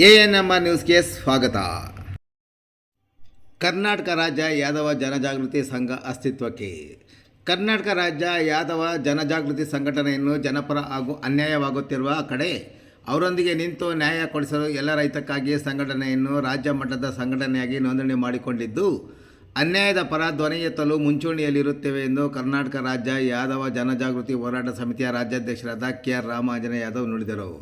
A N M R ನ್ಯೂಸ್ಗೆ ಸ್ವಾಗತ. ಕರ್ನಾಟಕ ರಾಜ್ಯ ಯಾದವ ಜನಜಾಗೃತಿ ಸಂಘ ಅಸ್ತಿತ್ವಕ್ಕೆ. ಕರ್ನಾಟಕ ರಾಜ್ಯ ಯಾದವ ಜನಜಾಗೃತಿ ಸಂಘಟನೆಯನ್ನು ಜನಪರ ಹಾಗೂ ಅನ್ಯಾಯವಾಗುತ್ತಿರುವ ಕಡೆ ಅವರೊಂದಿಗೆ ನಿಂತು ನ್ಯಾಯ ಕೊಡಿಸಲು ಎಲ್ಲ ರೈತಕ್ಕಾಗಿ ಸಂಘಟನೆಯನ್ನು ರಾಜ್ಯ ಮಟ್ಟದ ಸಂಘಟನೆಯಾಗಿ ನೋಂದಣಿ ಮಾಡಿಕೊಂಡಿದ್ದು, ಅನ್ಯಾಯದ ಪರ ಧ್ವನಿ ಎತ್ತಲು ಮುಂಚೂಣಿಯಲ್ಲಿರುತ್ತೇವೆ ಎಂದು ಕರ್ನಾಟಕ ರಾಜ್ಯ ಯಾದವ ಜನಜಾಗೃತಿ ಹೋರಾಟ ಸಮಿತಿಯ ರಾಜ್ಯಾಧ್ಯಕ್ಷರಾದ ಕೆ ಆರ್ ರಾಮಾಂಜನ ಯಾದವ್ ನುಡಿದರು.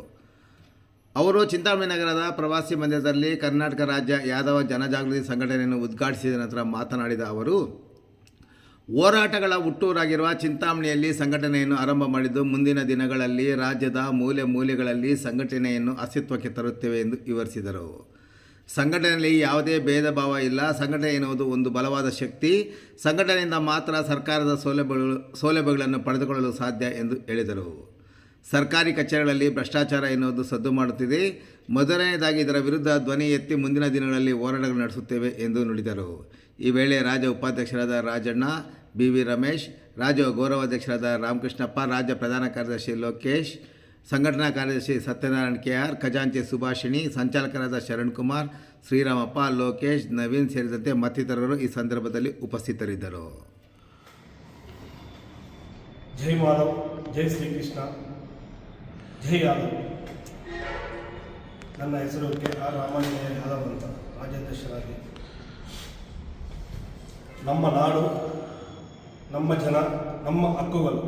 ಅವರು ಚಿಂತಾಮಣಿ ನಗರದ ಪ್ರವಾಸಿ ಮಂದಿರದಲ್ಲಿ ಕರ್ನಾಟಕ ರಾಜ್ಯ ಯಾದವ ಜನಜಾಗೃತಿ ಸಂಘಟನೆಯನ್ನು ಉದ್ಘಾಟಿಸಿದ ನಂತರ ಮಾತನಾಡಿದ ಅವರು, ಹೋರಾಟಗಳ ಹುಟ್ಟೂರಾಗಿರುವ ಚಿಂತಾಮಣಿಯಲ್ಲಿ ಸಂಘಟನೆಯನ್ನು ಆರಂಭ ಮಾಡಿದ್ದು ಮುಂದಿನ ದಿನಗಳಲ್ಲಿ ರಾಜ್ಯದ ಮೂಲೆ ಮೂಲೆಗಳಲ್ಲಿ ಸಂಘಟನೆಯನ್ನು ಅಸ್ತಿತ್ವಕ್ಕೆ ತರುತ್ತೇವೆ ಎಂದು ವಿವರಿಸಿದರು. ಸಂಘಟನೆಯಲ್ಲಿ ಯಾವುದೇ ಭೇದ ಭಾವ ಇಲ್ಲ. ಸಂಘಟನೆ ಎನ್ನುವುದು ಒಂದು ಬಲವಾದ ಶಕ್ತಿ. ಸಂಘಟನೆಯಿಂದ ಮಾತ್ರ ಸರ್ಕಾರದ ಸೌಲಭ್ಯಗಳು, ಸೌಲಭ್ಯಗಳನ್ನು ಪಡೆದುಕೊಳ್ಳಲು ಸಾಧ್ಯ ಎಂದು ಹೇಳಿದರು. ಸರ್ಕಾರಿ ಕಚೇರಿಗಳಲ್ಲಿ ಭ್ರಷ್ಟಾಚಾರ ಎನ್ನುವುದು ಸದ್ದು ಮಾಡುತ್ತಿದೆ. ಮೊದಲನೆಯದಾಗಿ ಇದರ ವಿರುದ್ಧ ಧ್ವನಿ ಎತ್ತಿ ಮುಂದಿನ ದಿನಗಳಲ್ಲಿ ಹೋರಾಟಗಳು ನಡೆಸುತ್ತೇವೆ ಎಂದು ನುಡಿದರು. ಈ ವೇಳೆ ರಾಜ್ಯ ಉಪಾಧ್ಯಕ್ಷರಾದ ರಾಜಣ್ಣ ಬಿ ವಿ ರಮೇಶ್, ರಾಜ್ಯ ಗೌರವಾಧ್ಯಕ್ಷರಾದ ರಾಮಕೃಷ್ಣಪ್ಪ, ರಾಜ್ಯ ಪ್ರಧಾನ ಕಾರ್ಯದರ್ಶಿ ಲೋಕೇಶ್, ಸಂಘಟನಾ ಕಾರ್ಯದರ್ಶಿ ಸತ್ಯನಾರಾಯಣ ಕೆ ಆರ್ ಖಜಾಂಚಿ ಸುಭಾಷಿಣಿ, ಸಂಚಾಲಕರಾದ ಶರಣ್ ಕುಮಾರ್ ಶ್ರೀರಾಮಪ್ಪ, ಲೋಕೇಶ್, ನವೀನ್ ಸೇರಿದಂತೆ ಮತ್ತಿತರರು ಈ ಸಂದರ್ಭದಲ್ಲಿ ಉಪಸ್ಥಿತರಿದ್ದರು. ಜೈ ಮಾಧವ್, ಜೈ ಶ್ರೀಕೃಷ್ಣ. ಜೈ ನನ್ನ ಹೆಸರು ಕೆ ಆರ್ ರಾಮಾಂಜನೇಯ ಯಾದವ್ ಅಂತ, ರಾಜ್ಯಾಧ್ಯಕ್ಷರಾಗಿ. ನಮ್ಮ ನಾಡು, ನಮ್ಮ ಜನ, ನಮ್ಮ ಹಕ್ಕುಗಳು.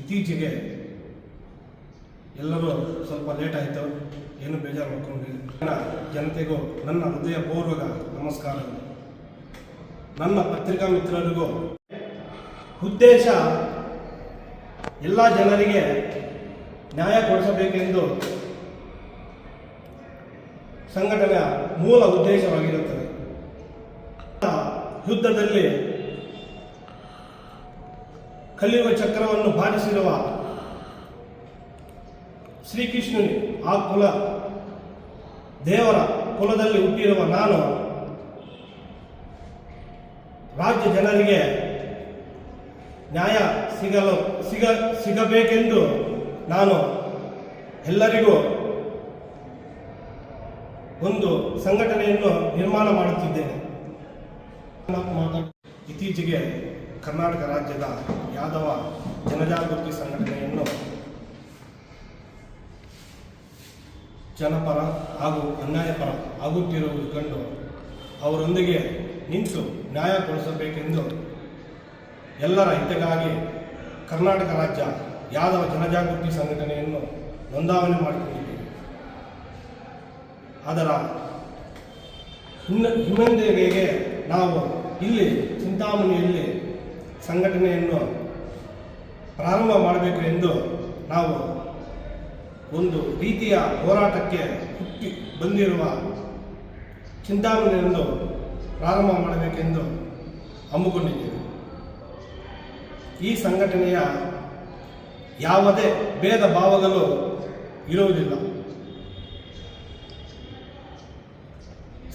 ಇತ್ತೀಚೆಗೆ ಎಲ್ಲರೂ ಸ್ವಲ್ಪ ಲೇಟ್ ಆಯಿತು, ಏನು ಬೇಜಾರು ಮಾಡ್ಕೊಂಡಿಲ್ಲ ಜನತೆಗೂ, ನನ್ನ ಹೃದಯಪೂರ್ವಕ ನಮಸ್ಕಾರಗಳು. ನನ್ನ ಪತ್ರಿಕಾ ಮಿತ್ರರಿಗೂ ಉದ್ದೇಶ ಎಲ್ಲ ಜನರಿಗೆ ನ್ಯಾಯ ಕೊಡಿಸಬೇಕೆಂದು ಸಂಘಟನೆಯ ಮೂಲ ಉದ್ದೇಶವಾಗಿರುತ್ತದೆ. ಯುದ್ಧದಲ್ಲಿ ಕಲಿಯುವ ಚಕ್ರವನ್ನು ಬಾಧಿಸಿರುವ ಶ್ರೀಕೃಷ್ಣನಿ ಆ ಕುಲ, ದೇವರ ಕುಲದಲ್ಲಿ ಹುಟ್ಟಿರುವ ನಾನು ರಾಜ್ಯ ಜನರಿಗೆ ನ್ಯಾಯ ಸಿಗಲು ಸಿಗ ಸಿಗಬೇಕೆಂದು ನಾನು ಎಲ್ಲರಿಗೂ ಒಂದು ಸಂಘಟನೆಯನ್ನು ನಿರ್ಮಾಣ ಮಾಡುತ್ತಿದ್ದೇನೆ. ಇತ್ತೀಚೆಗೆ ಕರ್ನಾಟಕ ರಾಜ್ಯದ ಯಾದವ ಜನಜಾಗೃತಿ ಸಂಘಟನೆಯನ್ನು ಜನಪರ ಹಾಗೂ ಅನ್ಯಾಯಪರ ಆಗುತ್ತಿರುವುದು ಕಂಡು ಅವರೊಂದಿಗೆ ನಿಂತು ನ್ಯಾಯ ಕೊಡಿಸಬೇಕೆಂದು ಎಲ್ಲರ ಹಿತಕ್ಕಾಗಿ ಕರ್ನಾಟಕ ರಾಜ್ಯ ಯಾದವ ಜನಜಾಗೃತಿ ಸಂಘಟನೆಯನ್ನು ನೋಂದಾವಣೆ ಮಾಡಿಕೊಂಡಿದ್ದೇವೆ ಅದರ ಹಿನ್ನ, ಹಿನ್ನೆಲೆಗೆ ನಾವು ಇಲ್ಲಿ ಚಿಂತಾಮಣಿಯಲ್ಲಿ ಸಂಘಟನೆಯನ್ನು ಪ್ರಾರಂಭ ಮಾಡಬೇಕು ಎಂದು ನಾವು ಒಂದು ರೀತಿಯ ಹೋರಾಟಕ್ಕೆ ಹುಟ್ಟಿ ಬಂದಿರುವ ಚಿಂತಾಮಣಿಯನ್ನು ಪ್ರಾರಂಭ ಮಾಡಬೇಕೆಂದು ಹಮ್ಮಿಕೊಂಡಿದ್ದೇವೆ. ಈ ಸಂಘಟನೆಯ ಯಾವುದೇ ಭೇದ ಭಾವಗಳು ಇರುವುದಿಲ್ಲ.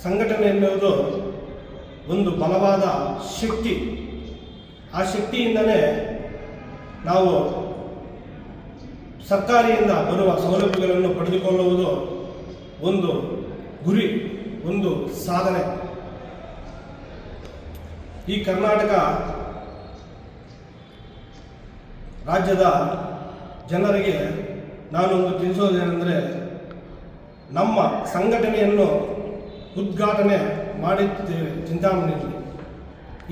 ಸಂಘಟನೆ ಎನ್ನುವುದು ಒಂದು ಬಲವಾದ ಶಕ್ತಿ. ಆ ಶಕ್ತಿಯಿಂದಲೇ ನಾವು ಸರ್ಕಾರಿಯಿಂದ ಬರುವ ಸೌಲಭ್ಯಗಳನ್ನು ಪಡೆದುಕೊಳ್ಳುವುದು ಒಂದು ಗುರಿ, ಒಂದು ಸಾಧನೆ. ಈ ಕರ್ನಾಟಕ ರಾಜ್ಯದ ಜನರಿಗೆ ನಾನೊಂದು ತಿಳಿಸೋದೇನೆಂದರೆ ನಮ್ಮ ಸಂಘಟನೆಯನ್ನು ಉದ್ಘಾಟನೆ ಮಾಡಿದ್ದೇವೆ ಚಿಂತಾಮಣಿಯಲ್ಲಿ.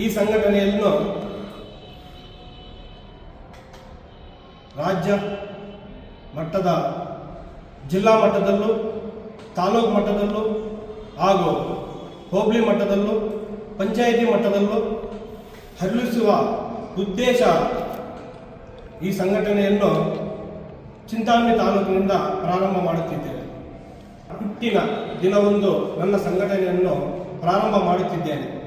ಈ ಸಂಘಟನೆಯನ್ನು ರಾಜ್ಯ ಮಟ್ಟದ, ಜಿಲ್ಲಾ ಮಟ್ಟದಲ್ಲೂ, ತಾಲೂಕು ಮಟ್ಟದಲ್ಲೂ ಹಾಗೂ ಹೋಬಳಿ ಮಟ್ಟದಲ್ಲೂ, ಪಂಚಾಯಿತಿ ಮಟ್ಟದಲ್ಲೂ ಹರಳಿಸುವ ಉದ್ದೇಶ ಈ ಸಂಘಟನೆಯನ್ನು ಚಿಂತಾಮಣಿ ತಾಲೂಕಿನಿಂದ ಪ್ರಾರಂಭ ಮಾಡುತ್ತಿದ್ದೇವೆ. ಹುಟ್ಟಿನ ದಿನವೊಂದು ನನ್ನ ಸಂಘಟನೆಯನ್ನು ಪ್ರಾರಂಭ ಮಾಡುತ್ತಿದ್ದೇನೆ.